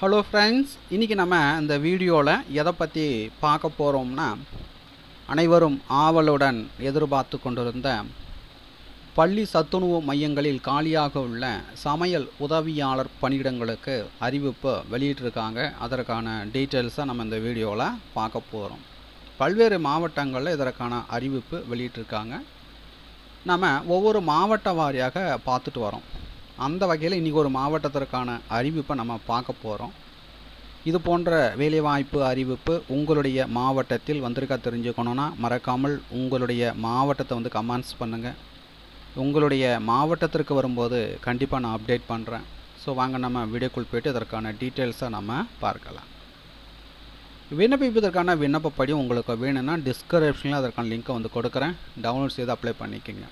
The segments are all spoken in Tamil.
ஹலோ ஃப்ரெண்ட்ஸ் இன்றைக்கி நம்ம இந்த வீடியோவில் எதை பற்றி பார்க்க போகிறோம்னா அனைவரும் ஆவலுடன் எதிர்பார்த்து கொண்டிருந்த பள்ளி சத்துணவு மையங்களில் காலியாக உள்ள சமையல் உதவியாளர் பணியிடங்களுக்கு அறிவிப்பு வெளியிட்டிருக்காங்க. அதற்கான டீட்டெயில்ஸை நம்ம இந்த வீடியோவில் பார்க்க போகிறோம் பல்வேறு மாவட்டங்களில் இதற்கான அறிவிப்பு வெளியிட்டிருக்காங்க. நம்ம ஒவ்வொரு மாவட்ட வாரியாக பார்த்துட்டு வரோம். அந்த வகையில் இன்றைக்கி ஒரு மாவட்டத்திற்கான அறிவிப்பை நம்ம பார்க்க போகிறோம் இது போன்ற வேலைவாய்ப்பு அறிவிப்பு உங்களுடைய மாவட்டத்தில் வந்திருக்கா தெரிஞ்சுக்கணுன்னா மறக்காமல் உங்களுடைய மாவட்டத்தை வந்து கமெண்ட்ஸ் பண்ணுங்கள் உங்களுடைய மாவட்டத்திற்கு வரும்போது கண்டிப்பாக நான் அப்டேட் பண்ணுறேன் ஸோ வாங்க நம்ம வீடியோக்குள் போய்ட்டு இதற்கான டீட்டெயில்ஸை நம்ம பார்க்கலாம். விண்ணப்பிப்பதற்கான விண்ணப்பப்படி உங்களுக்கு வேணும்னா டிஸ்கிரிப்ஷனில் அதற்கான லிங்க்கை வந்து கொடுக்குறேன். டவுன்லோட் செய்து அப்ளை பண்ணிக்கோங்க.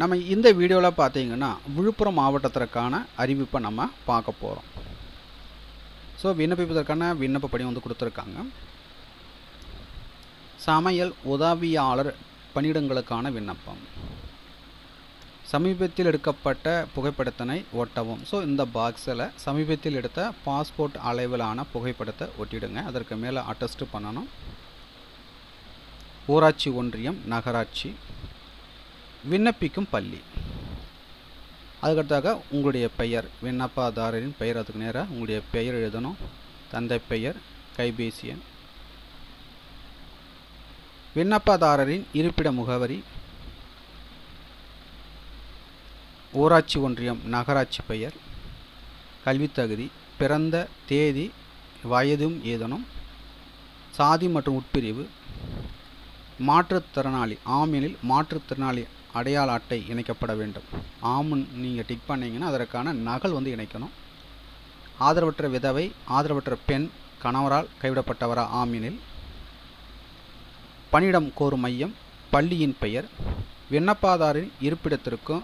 நம்ம இந்த வீடியோவில் பார்த்தீங்கன்னா விழுப்புரம் மாவட்டத்திற்கான அறிவிப்பை நம்ம பார்க்க போகிறோம் ஸோ விண்ணப்பிப்பதற்கான விண்ணப்பப்படி வந்து கொடுத்துருக்காங்க. சமையல் உதவியாளர் பணியிடங்களுக்கான விண்ணப்பம். சமீபத்தில் எடுக்கப்பட்ட புகைப்படத்தினை ஒட்டவும். ஸோ இந்த பாக்ஸில் சமீபத்தில் எடுத்த பாஸ்போர்ட் அளவிலான புகைப்படத்தை ஒட்டிடுங்க. அதற்கு மேலே அட்டஸ்ட் பண்ணணும். ஊராட்சி ஒன்றியம் நகராட்சி. விண்ணப்பிக்கும் பள்ளி. அதுக்கடுத்தாக உங்களுடைய பெயர் விண்ணப்பதாரரின் பெயர் அதுக்கு நேராக உங்களுடைய பெயர் எழுதணும். தந்தை பெயர் கைபேசி எண். விண்ணப்பதாரரின் இருப்பிட முகவரி ஊராட்சி ஒன்றியம் நகராட்சி பெயர் கல்வித்தகுதி பிறந்த தேதி வயதும் ஏதனும் சாதி மற்றும் உட்பிரிவு மாற்றுத்திறனாளி ஆமெனில் மாற்றுத்திறனாளி அடையாள அட்டை இணைக்கப்பட வேண்டும். ஆமுன் நீங்கள் டிக் பண்ணிங்கன்னா அதற்கான நகல் வந்து இணைக்கணும். ஆதரவற்ற விதவை ஆதரவற்ற பெண் கணவரால் கைவிடப்பட்டவரா ஆமெனில். பணியிடம் கோரும் மையம் பள்ளியின் பெயர். விண்ணப்பதாரின் இருப்பிடத்திற்கும்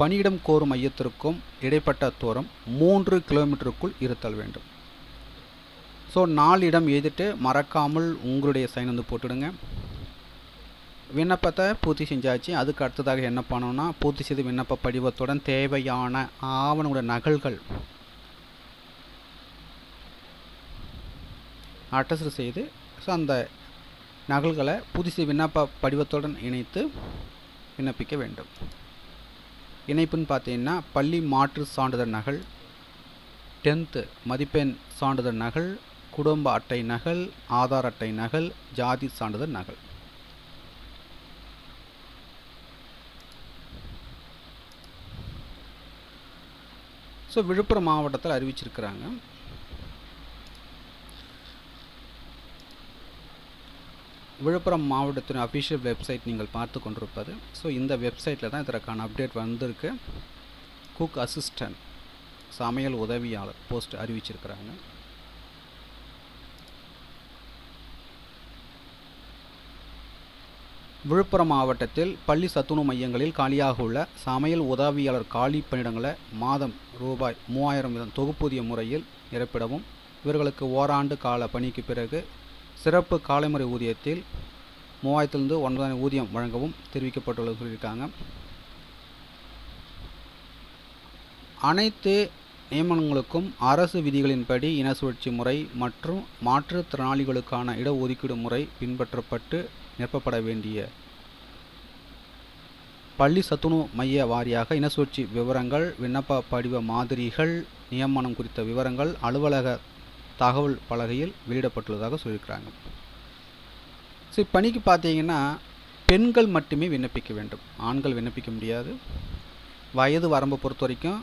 பணியிடம் கோரும் மையத்திற்கும் இடைப்பட்ட தூரம் மூன்று கிலோமீட்டருக்குள் இருத்தல் வேண்டும். ஸோ நாலு இடம் எழுதிட்டு மறக்காமல் உங்களுடைய சைன் வந்து போட்டுடுங்க. விண்ணப்பத்தை பூர்த்தி செஞ்சாச்சு. அதுக்கு அடுத்ததாக என்ன பண்ணணும்னா பூர்த்தி செய்த விண்ணப்ப படிவத்துடன் தேவையான ஆவணங்களோட நகல்கள் அட்டஸ்ட் செய்து ஸோ அந்த நகல்களை புதுசு விண்ணப்ப படிவத்துடன் இணைத்து விண்ணப்பிக்க வேண்டும். இணைப்புன்னு பார்த்தீங்கன்னா பள்ளி மாற்று சான்றிதழ் நகல் டென்த்து மதிப்பெண் சான்றிதழ் நகல் குடும்ப அட்டை நகல் ஆதார் அட்டை நகல் ஜாதி சான்றிதழ் நகல். ஸோ விழுப்புரம் மாவட்டத்தில் அறிவிச்சிருக்கிறாங்க. விழுப்புரம் மாவட்டத்தின் அஃபிஷியல் வெப்சைட் நீங்கள் பார்த்து கொண்டிருப்பது. ஸோ இந்த வெப்சைட்டில் தான் இதற்கான அப்டேட் வந்திருக்கு. குக் அசிஸ்டன்ட் சமையல் உதவியாளர் போஸ்ட் அறிவிச்சிருக்கிறாங்க. விழுப்புரம் மாவட்டத்தில் பள்ளி சத்துணவு மையங்களில் காலியாக உள்ள சமையல் உதவியாளர் காலி பணியிடங்களை மாதம் ரூபாய் மூவாயிரம் வீதம் தொகுப்பூதிய முறையில் நிரப்பிடவும் இவர்களுக்கு ஓராண்டு கால பணிக்கு பிறகு சிறப்பு காலைமுறை ஊதியத்தில் மூவாயிரத்துலேருந்து ஒன்பதாயிரம் ஊதியம் வழங்கவும் தெரிவிக்கப்பட்டுள்ளது சொல்லியிருக்காங்க. அனைத்து நியமனங்களுக்கும் அரசு விதிகளின்படி இன சுழற்சி முறை மற்றும் மாற்றுத்திறனாளிகளுக்கான இடஒதுக்கீடு முறை பின்பற்றப்பட்டு நிரப்பப்பட வேண்டிய பள்ளி சத்துணவு மைய வாரியாக இனசுழற்சி விவரங்கள் விண்ணப்ப படிவ மாதிரிகள் நியமனம் குறித்த விவரங்கள் அலுவலக தகவல் பலகையில் வெளியிடப்பட்டுள்ளதாக சொல்லியிருக்கிறாங்க. ஸோ இப்பணிக்கு பார்த்தீங்கன்னா பெண்கள் மட்டுமே விண்ணப்பிக்க வேண்டும். ஆண்கள் விண்ணப்பிக்க முடியாது. வயது வரம்பை பொறுத்த வரைக்கும்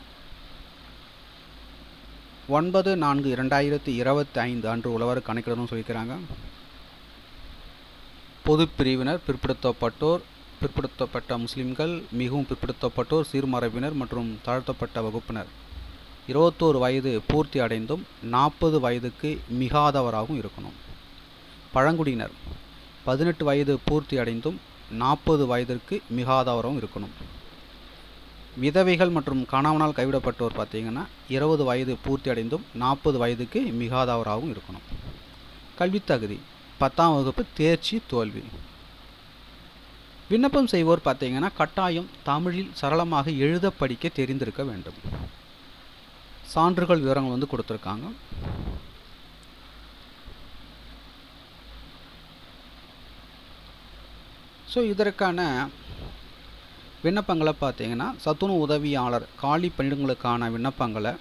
ஒன்பது நான்கு இரண்டாயிரத்தி இருபத்தி ஐந்து அன்று உழவர் கணக்கிடணும்னு சொல்லிக்கிறாங்க பொது பிரிவினர் பிற்படுத்தப்பட்டோர் பிற்படுத்தப்பட்ட முஸ்லிம்கள் மிகவும் பிற்படுத்தப்பட்டோர் சீர்மரபினர் மற்றும் தாழ்த்தப்பட்ட வகுப்பினர். இருபத்தோரு வயது பூர்த்தி அடைந்தும் நாற்பது வயதுக்கு மிகாதவராகவும் இருக்கணும். பழங்குடியினர் பதினெட்டு வயது பூர்த்தி அடைந்தும் நாற்பது வயதிற்கு மிகாதவராகவும் இருக்கணும். விதவைகள் மற்றும் கணவனால் கைவிடப்பட்டோர் பார்த்தீங்கன்னா இருபது வயது பூர்த்தி அடைந்தும் நாற்பது வயதுக்கு மிகாதவராகவும் இருக்கணும். கல்வித்தகுதி பத்தாம் வகுப்பு தேர்ச்சி தோல்வி. விண்ணப்பம் செய்வோர் பார்த்தீங்கன்னா கட்டாயம் தமிழில் சரளமாக எழுத படிக்க தெரிந்திருக்க வேண்டும். சான்றுகள் விவரங்கள் வந்து கொடுத்துருக்காங்க. ஸோ இதற்கான விண்ணப்பங்களை பார்த்தீங்கன்னா சத்துணவு உதவியாளர் காலி பணியிடங்களுக்கான விண்ணப்பங்களை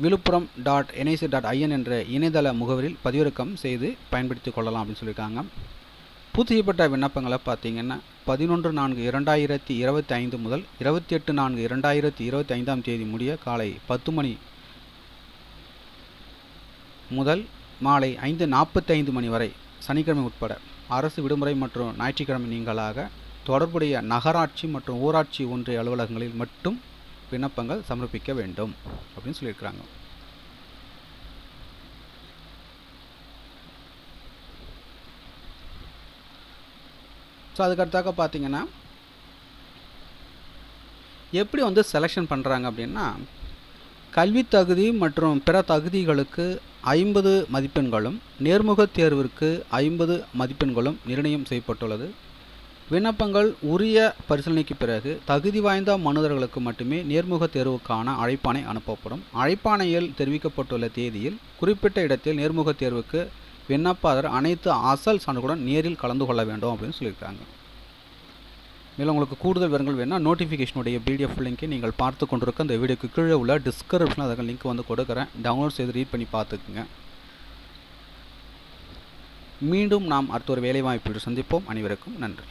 Villupuram dot NIC dot IN என்ற இணையதள முகவரியில் பதிவிறக்கம் செய்து பயன்படுத்தி கொள்ளலாம் அப்படின்னு சொல்லியிருக்காங்க. பூர்த்தி செய்யப்பட்ட விண்ணப்பங்களை பார்த்தீங்கன்னா பதினொன்று நான்கு இரண்டாயிரத்தி இருபத்தி ஐந்து முதல் இருபத்தி எட்டு நான்கு இரண்டாயிரத்தி இருபத்தி ஐந்தாம் தேதி முடிய காலை பத்து மணி முதல் மாலை ஐந்து நாற்பத்தைந்து மணி வரை சனிக்கிழமை உட்பட அரசு விடுமுறை மற்றும் ஞாயிற்றுக்கிழமை நீங்களாக தொடர்புடைய நகராட்சி மற்றும் ஊராட்சி ஒன்றிய அலுவலகங்களில் மட்டும் விண்ணப்பங்கள் சமர்ப்பிக்க வேண்டும் அப்படின்னு சொல்லியிருக்கிறாங்க. ஸோ அதுக்கடுத்தாக பார்த்தீங்கன்னா எப்படி வந்து செலெக்ஷன் பண்ணுறாங்க அப்படின்னா கல்வி தகுதி மற்றும் பிற தகுதிகளுக்கு ஐம்பது மதிப்பெண்களும் நேர்முக தேர்விற்கு ஐம்பது மதிப்பெண்களும் நிர்ணயம் செய்யப்பட்டுள்ளது. விண்ணப்பங்கள் உரிய பரிசீலனைக்கு பிறகு தகுதி வாய்ந்த மனுதர்களுக்கு மட்டுமே நேர்முக தேர்வுக்கான அழைப்பாணை அனுப்பப்படும். அழைப்பாணையில் தெரிவிக்கப்பட்டுள்ள தேதியில் குறிப்பிட்ட இடத்தில் நேர்முக தேர்வுக்கு விண்ணப்பதாரர் அனைத்து அசல் சான்றுகளுடன் நேரில் கலந்து கொள்ள வேண்டும் அப்படின்னு சொல்லியிருக்காங்க. மேலும் உங்களுக்கு கூடுதல் விவரங்கள் வேணால் நோட்டிஃபிகேஷனுடைய பிடிஎஃப் லிங்கை நீங்கள் பார்த்து கொண்டிருக்க இந்த வீடியோக்கு கீழே உள்ள டிஸ்கிரிப்ஷனில் அதற்கு லிங்க் வந்து கொடுக்குறேன். டவுன்லோட் செய்து ரீட் பண்ணி பார்த்துக்குங்க. மீண்டும் நாம் அடுத்த ஒரு வேலைவாய்ப்பில் சந்திப்போம். அனைவருக்கும் நன்றி.